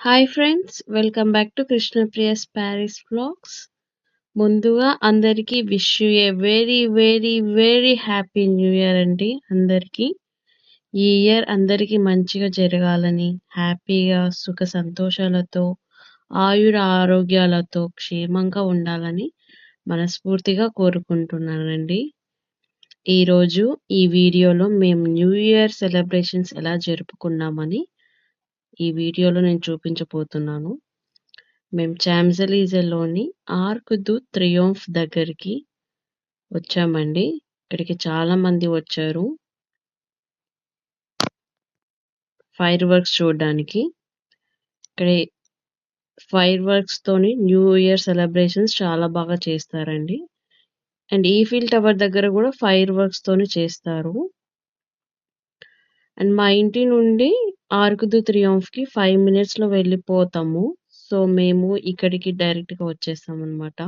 Hi friends welcome back to Krishnapriya's Paris blogs ముందుగా అందరికీ wish you a very very very happy new year అండి అందరికీ. ఈ year అందరికీ మంచిగా జరగాలని హ్యాపీగా సుఖ సంతోషాలతో ఆయుర ఆరోగ్యాలతో క్షేమంగా ఉండాలని మనస్ఫూర్తిగా కోరుకుంటున్నానండి. ఈరోజు ఈ వీడియోలో మేము న్యూ ఇయర్ సెలబ్రేషన్స్ ఎలా జరుపుకున్నామని ఈ వీడియోలో నేను చూపించబోతున్నాను. మేము చామ్జలీజలోని ఆర్క్ దు త్రియోంఫ్ దగ్గరికి వచ్చామండి. ఇక్కడికి చాలా మంది వచ్చారు. ఫైర్ వర్క్స్ చూడడానికి. ఇక్కడ ఫైర్ వర్క్స్ తోని న్యూ ఇయర్ సెలబ్రేషన్స్ చాలా బాగా చేస్తారండి. అండ్ ఈఫిల్ టవర్ దగ్గర కూడా ఫైర్ వర్క్స్ తోని చేస్తారు. అండ్ మా ఇంటి నుండి ఆర్క్ దు త్రియాంఫ్కి ఫైవ్ మినిట్స్లో వెళ్ళిపోతాము. సో మేము ఇక్కడికి డైరెక్ట్గా వచ్చేస్తాం అనమాట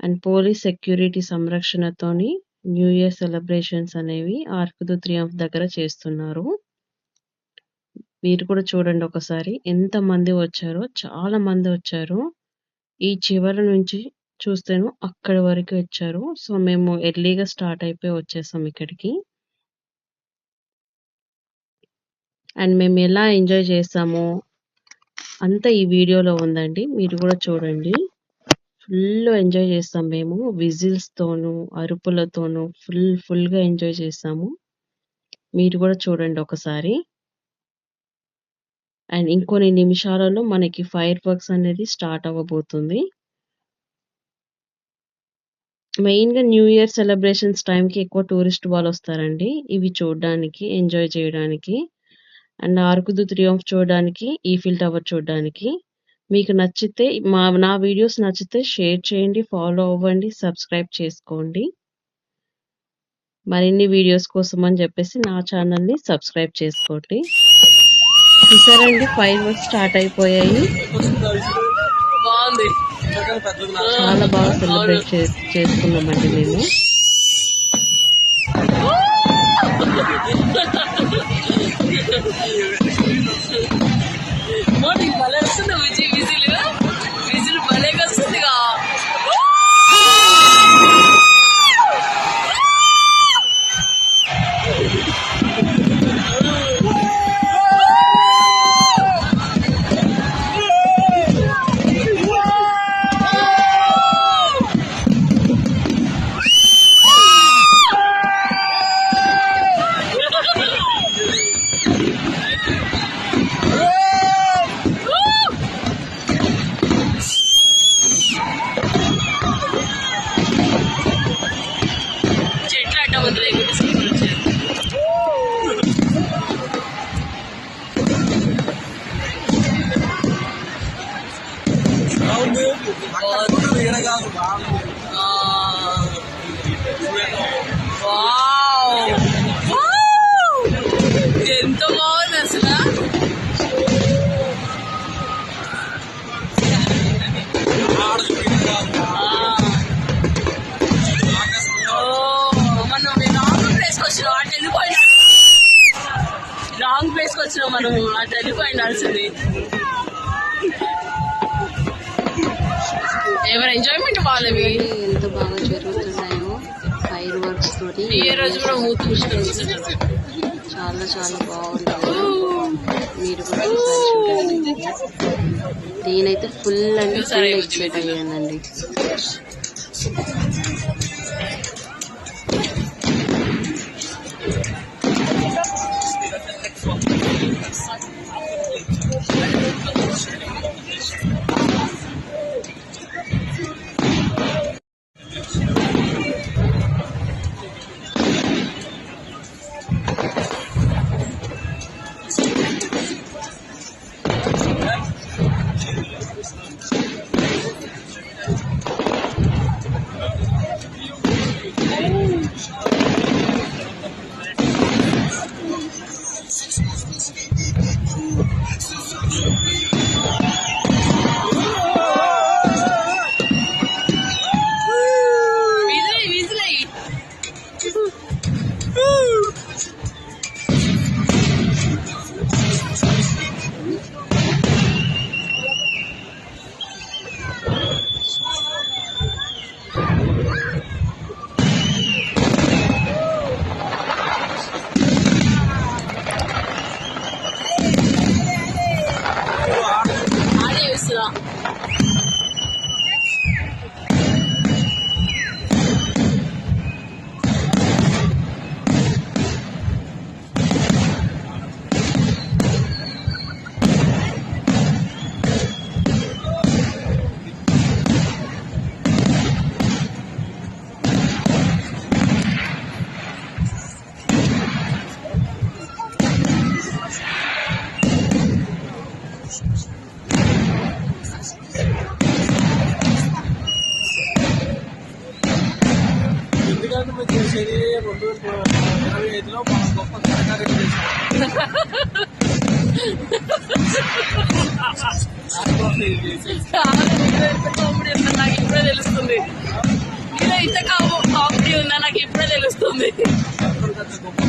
అండ్ పోలీస్ సెక్యూరిటీ సంరక్షణతోని న్యూ ఇయర్ సెలబ్రేషన్స్ అనేవి ఆర్క్ దు త్రియాంఫ్ దగ్గర చేస్తున్నారు. మీరు కూడా చూడండి ఒకసారి. ఎంత మంది వచ్చారో చాలా మంది వచ్చారు. ఈ చివరి నుంచి చూస్తేను అక్కడి వరకు వచ్చారు. సో మేము ఎర్లీగా స్టార్ట్ అయిపోయి వచ్చేసాం ఇక్కడికి. అండ్ మేము ఎలా ఎంజాయ్ చేసామో అంతా ఈ వీడియోలో ఉందండి. మీరు కూడా చూడండి. ఫుల్ ఎంజాయ్ చేస్తాం మేము. విజిల్స్తోనూ అరుపులతోనూ ఫుల్ ఫుల్గా ఎంజాయ్ చేస్తాము మీరు కూడా చూడండి ఒకసారి. అండ్ ఇంకొన్ని నిమిషాలలో మనకి ఫైర్ వర్క్స్ అనేది స్టార్ట్ అవ్వబోతుంది. మెయిన్గా న్యూ ఇయర్ సెలబ్రేషన్స్ టైంకి ఎక్కువ టూరిస్ట్ వాళ్ళు వస్తారండి. ఇవి చూడడానికి ఎంజాయ్ చేయడానికి. అండ్ ఆర్కుదు త్రియాంఫ్ చూడడానికి ఈఫిల్ టవర్ చూడడానికి. మీకు నచ్చితే మా నా వీడియోస్ నచ్చితే షేర్ చేయండి ఫాలో అవ్వండి సబ్స్క్రైబ్ చేసుకోండి. మరిన్ని వీడియోస్ కోసం అని చెప్పేసి నా ఛానల్ని సబ్స్క్రైబ్ చేసుకోండి. చూసారండి ఫైవ్ వర్క్స్ స్టార్ట్ అయిపోయాయి. చాలా బాగా సెలబ్రేట్ చేసుకున్నామండి మేము. Morning, Balance, no, ఎవరి ఎంజాయ్మెంట్ వాళ్ళవి? ఎంత బాగా జరుగుతున్నాయో ఫైర్ వర్క్స్ తోటి. ఏ రోజు కూడా మూతి చాలా చాలా బాగుంటుంది మీరు కూడా చూడండి. నేనైతే ఫుల్ అంటే ఫుల్ ఎక్సైట్ అయ్యానండి. ఎందుకంటే మేము చేసేది రెండు ఇరవై ఐదులో మన గొప్ప కార్యక్రమం చేశాం. నాకు ఇప్పుడే తెలుస్తుంది నీలో ఇంత కామెడీ ఉందా నాకు ఇప్పుడే తెలుస్తుంది గొప్ప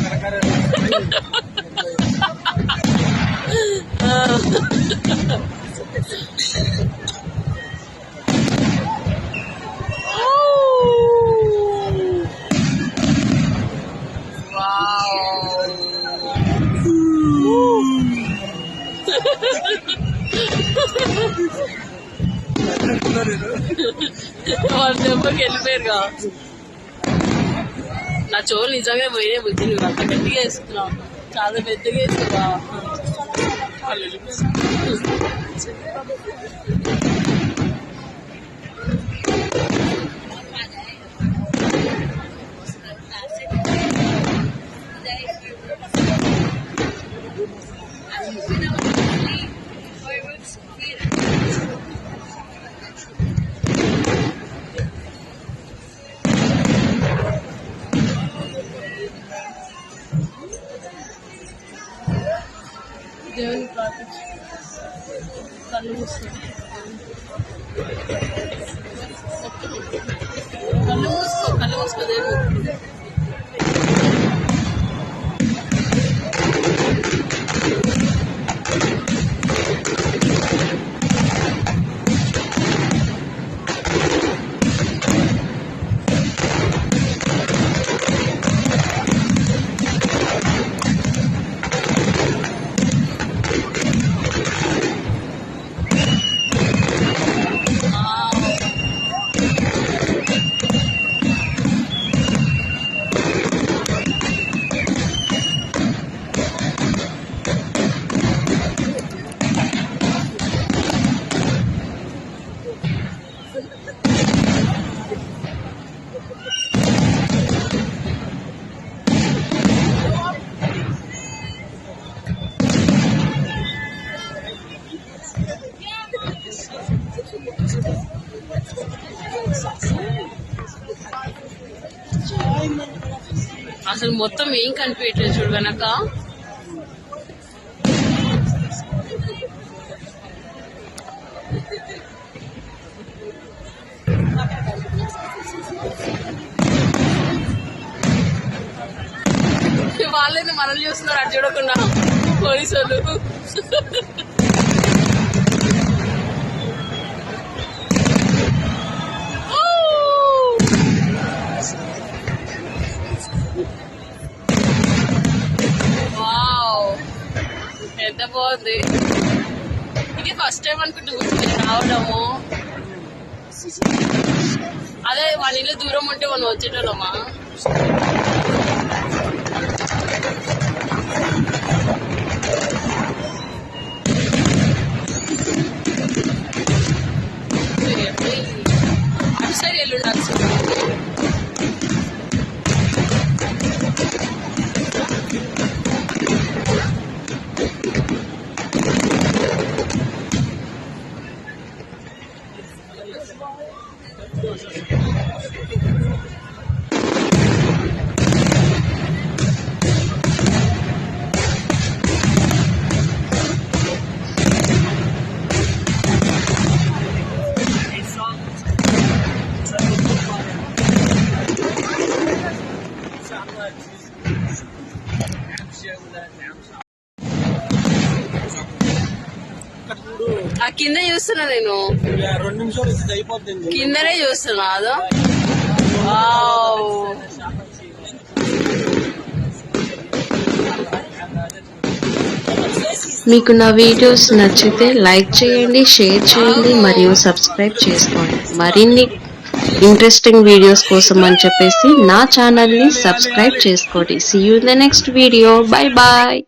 వెళ్ళిపోయారుగా నా చోలు నిజంగా పోయినే బుద్ధి నువ్వు అంత గట్టిగా వేసుకున్నావు చాలా పెద్దగా వేసుకున్నా దేవుని ప్రార్థించు కళ్ళు మూసుకో కళ్ళు మూసుకో కళ్ళు అసలు మొత్తం ఏం కనిపించట్లేదు చూడు వెనక. వాళ్ళని మనల్ని చూస్తున్నారు అది చూడకుండా. పోలీసు వాళ్ళు ఎంత బాగుంది ఇది ఫస్ట్ టైం అనుకుంటా గుర్తుపెట్టి రావడము అదే వాళ్ళ ఇల్లు దూరం ఉంటే మనం వచ్చేటోళ్ళమా ఆ కింద చూస్తున్నా నేను. రెండు నిమిషాలు అయిపోతుంది కిందనే చూస్తున్నా అదో. మీకు నా వీడియోస్ నచ్చితే లైక్ చేయండి షేర్ చేయండి మరియు సబ్స్క్రైబ్ చేసుకోండి. మరిన్ని ఇంట్రెస్టింగ్ వీడియోస్ కోసం అని చెప్పేసి నా ఛానల్ని సబ్స్క్రైబ్ చేసుకోండి. See you the next video bye bye